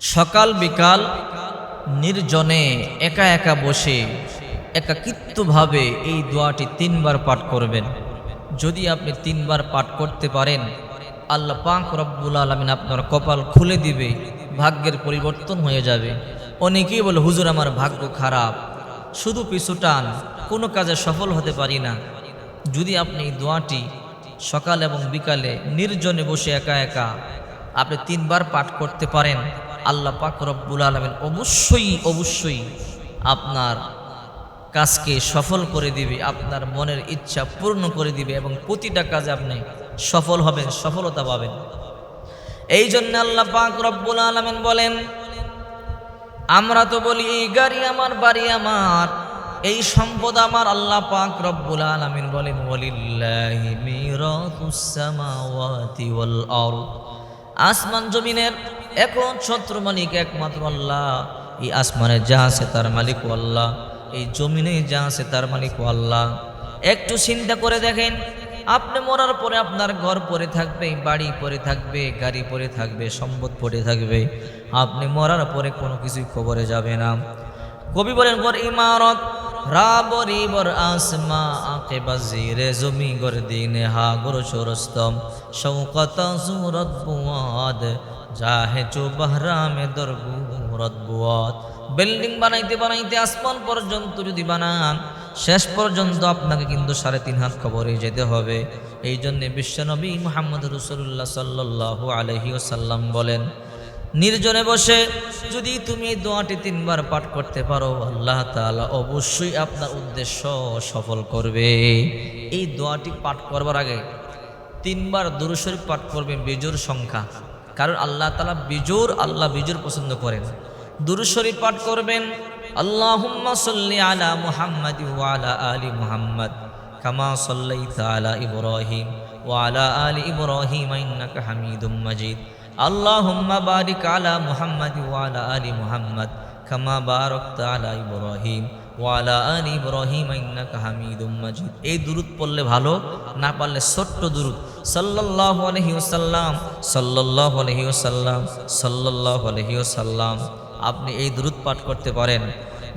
সকাল বিকাল নির্জনে একা একা বসে একাকিত্বভাবে এই দোয়াটি তিনবার পাঠ করবেন। যদি আপনি তিনবার পাঠ করতে পারেন, আল্লাহ পাক রব্বুল আলমিন আপনার কপাল খুলে দিবে, ভাগ্যের পরিবর্তন হয়ে যাবে। অনেকেই বলে, হুজুর, আমার ভাগ্য খারাপ। শুধু পিছু টান কোনো কাজে সফল হতে পারি না। যদি আপনি এই দোয়াটি সকাল এবং বিকালে নির্জনে বসে একা একা আপনি তিনবার পাঠ করতে পারেন আল্লাহ পাক রব্বুল আলমিন অবশ্যই অবশ্যই আপনার কাজকে সফল করে দিবে, আপনার মনের ইচ্ছা পূর্ণ করে দিবে এবং প্রতিটা কাজে আপনি সফল হবেন, সফলতা পাবেন। এই জন্য আল্লাহ পাক রব্বুল আলমিন বলেন, আমরা তো বলি, এই গাড়ি আমার, বাড়ি আমার, এই সম্পদ আমার, আল্লাহ পাক রব্বুল আলামিন বলেন, ওয়ালিল্লাহি আসমান জমিনের এখন ছত্র মালিক একমাত্র আল্লাহ। এই আসমানে যা আছে তার মালিক আল্লাহ। এই জমিনে যা আছে তার মালিক আল্লাহ। একটু চিন্তা করে দেখেন, আপনি মরার পরে আপনার ঘর পড়ে থাকবে, বাড়ি পরে থাকবে, গাড়ি পরে থাকবে, সম্পদ পড়ে থাকবে। আপনি মরার পরে কোনো কিছুই খবরে যাবে না। কবি বলেন গর ইমারত রাবরি বর আসমা আকে বাজিরে জমি গর দিনে হা গর সরস্তম। শৌকত সুরত বুয়াদ, জাহে চো বহরামে দরগুরত বুয়াদ। বিল্ডিং বানাইতে বানাইতে আসমান পর্যন্ত যদি বানান, শেষ পর্যন্ত আপনাকে কিন্তু সাড়ে তিন হাত খবরে যেতে হবে। এই জন্যে বিশ্বনবী মোহাম্মদ রসুল্লাহ সাল্লাহ আলহি ওসাল্লাম বলেন নির্জনে বসে, যদি তুমি দোয়াটি তিনবার পাঠ করতে পারো, আল্লাহ তাআলা অবশ্যই আপনার উদ্দেশ্য সফল করবে। এই দোয়াটি পাঠ করবার আগে তিনবার দুরুশরীফ পাঠ করবেন বিজুর সংখ্যা, কারণ আল্লাহ তালা বিজুর, আল্লাহ বিজুর পছন্দ করেন। দুরুশরীফ পাঠ করবেন, আল্লাহুম্মা সাল্লি আলা মুহাম্মাদ ওয়া আলা মুহাম্মদ কামা সাল্লাইতা আলা ইব্রাহিম ওয়া আলা ইব্রাহিম ইন্নাকা হামিদুম মাজিদ। আল্লাহুম্মা বারিক আলা মুহাম্মাদ ওয়া আলা মুহাম্মদ, কামা বারাকতা আলা ইব্রাহিম ওয়া আলা ইব্রাহিম ইন্নাকা হামিদুম মাজিদ। এই দুরূদ পড়লে ভালো, না পারলে ছোট্ট দুরূদ। সাল্লাল্লাহু আলাইহি ওয়াসাল্লাম, সাল্লাল্লাহু আলাইহি ওয়াসাল্লাম, সাল্লাল্লাহু আলাইহি ওয়াসাল্লাম। আপনি এই দুরূদ পাঠ করতে পারেন।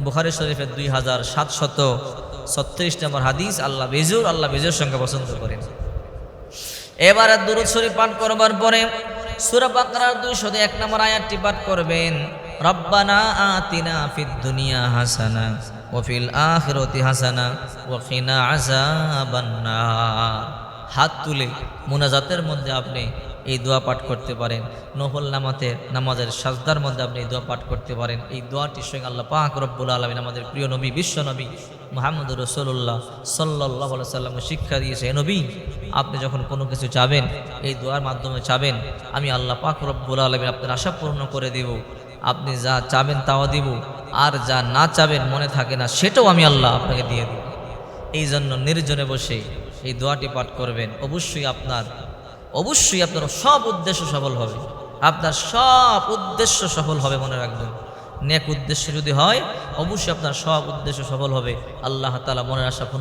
বুখারী শরীফের দুই হাজার সাতশত ছত্রিশ নম্বর হাদিস, আল্লাহ বেজুর আল্লাহ বেজুর সঙ্গে পছন্দ করেন। এবারে দুরুদ শরীফ পাঠ করবার পরে সূরা বাকারার 201 নম্বর আয়াতটি পাঠ করবেন, রব্বানা আতিনা ফিদ দুনিয়া হাসানা ওফিল আখিরতি হাসানা আযাবান নার হাত তুলে মুনাজাতের মধ্যে আপনি এই দোয়া পাঠ করতে পারেন। নহল নামাতে, নামাজের সাজদার মধ্যে আপনি এই দোয়া পাঠ করতে পারেন। এই দোয়াটির সঙ্গে আল্লাহ পাক রব্বুল আলমিন আমাদের প্রিয় নবী, বিশ্ব নবী মোহাম্মদ রসুল্লাহ সাল্লাহ সাল্লামকে শিক্ষা দিয়েছে নবী, আপনি যখন কোনো কিছু চাবেন, এই দোয়ার মাধ্যমে চাবেন, আমি আল্লাহ পাক রব্বুল আলমিন আপনার আশা পূর্ণ করে দিব। আপনি যা চাবেন তাও দিব, আর যা না চাবেন মনে থাকে না, সেটাও আমি আল্লাহ আপনাকে দিয়ে দিব। এই জন্য নির্জনে বসে এই দোয়াটি পাঠ করবেন। অবশ্যই আপনার অবশ্যই আপনার সব উদ্দেশ্য সফল হবে। আপনার সব উদ্দেশ্য সফল হবে মনে রাখবেন। নেক উদ্দেশ্য যদি হয়, অবশ্যই আপনার সব উদ্দেশ্য সফল হবে। আল্লাহ তালা মনের আশা